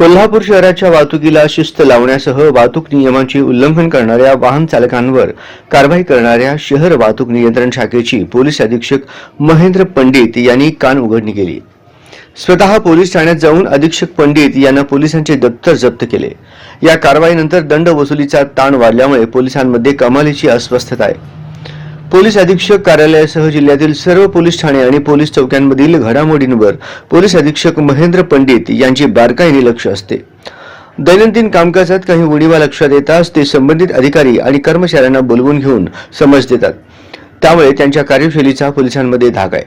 कोल्हापूर शहराच्या वाहतुकीला शिस्त लावण्यासह वाहतूक नियमांचे उल्लंघन करणाऱ्या वाहन चालकांवर कारवाई करणाऱ्या शहर वाहतूक नियंत्रण शाखेची पोलीस अधीक्षक महेंद्र पंडित यांनी कान उघडणी केली. स्वतः पोलीस ठाण्यात जाऊन अधीक्षक पंडित यांना पोलिसांचे दप्तर जप्त केले. या कारवाईनंतर दंड वसुलीचा ताण वाढल्यामुळे पोलिसांमध्ये कमालीची अस्वस्थता आहे. पोलीस अधीक्षक कार्यालयासह जिल्ह्यातील सर्व पोलीस ठाणे आणि पोलीस चौक्यांमधील घडामोडींवर पोलीस अधीक्षक महेंद्र पंडित यांची बारकाईने लक्ष असते. दैनंदिन कामकाजात काही उणीवा लक्षात येताच ते संबंधित अधिकारी आणि कर्मचाऱ्यांना बोलवून घेऊन समज देतात. त्यामुळे त्यांच्या कार्यशैलीचा पोलिसांमध्ये धाक आहे.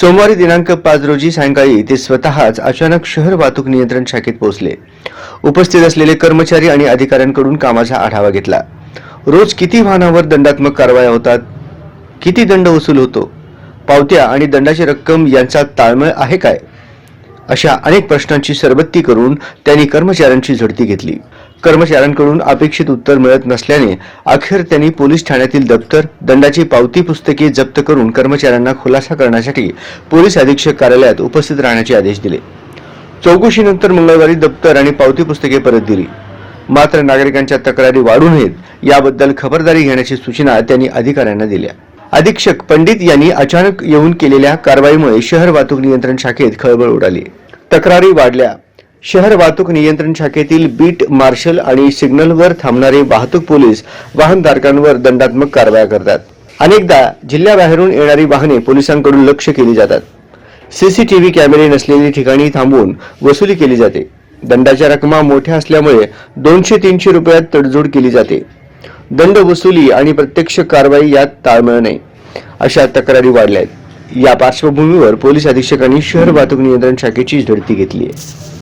सोमवारी दिनांक पाच रोजी सायंकाळी ते स्वतःच अचानक शहर वाहतूक नियंत्रण शाखेत पोहोचले. उपस्थित असलेले कर्मचारी आणि अधिकाऱ्यांकडून कामाचा आढावा घेतला. रोज किती वाहनावर दंडात्मक कारवाया होतात? किती दंड वसूल होतो? पावत्या आणि दंडाची रक्कम यांचा ताळमेळ आहे काय? अशा अनेक प्रश्नांची सरबत्ती करून त्यांनी कर्मचाऱ्यांची झडती घेतली. कर्मचाऱ्यांकडून अपेक्षित उत्तर मिळत नसल्याने अखेर त्यांनी पोलीस ठाण्यातील दप्तर दंडाची पावती पुस्तके जप्त करून कर्मचाऱ्यांना खुलासा करण्यासाठी पोलीस अधीक्षक कार्यालयात उपस्थित राहण्याचे आदेश दिले. चौकशीनंतर मंगळवारी दप्तर आणि पावती पुस्तके परत दिली. मात्र नागरिकांच्या तक्रारी वाढू नयेत याबद्दल खबरदारी घेण्याची सूचना त्यांनी अधिकाऱ्यांना दिल्या. अधीक्षक पंडित यांनी अचानक येऊन केलेल्या कारवाईमुळे शहर वाहतूक नियंत्रण शाखेत खळबळ उडाली. तक्रारी वाढल्या. शहर वाहतूक नियंत्रण शाखेतील बीट मार्शल आणि सिग्नलवर थांबणारे वाहतूक पोलीस वाहनधारकांवर दंडात्मक कारवाया करतात. अनेकदा जिल्ह्याबाहेरून येणारी वाहने पोलिसांकडून लक्ष केली जातात. सीसीटीव्ही कॅमेरे नसलेली ठिकाणी थांबवून वसुली केली जाते. दंडाच्या रकमा मोठ्या असल्यामुळे दोनशे तीनशे रुपयात तडजोड केली जाते. दंड वसुली आणि प्रत्यक्ष कारवाई यात ताळमेळ नाही. अशा तक्रारी वाढल्या आहेत या पार्श्वभूमीवर पोलीस अधीक्षकांनी शहर वाहतूक नियंत्रण शाखेची झडती घेतली आहे.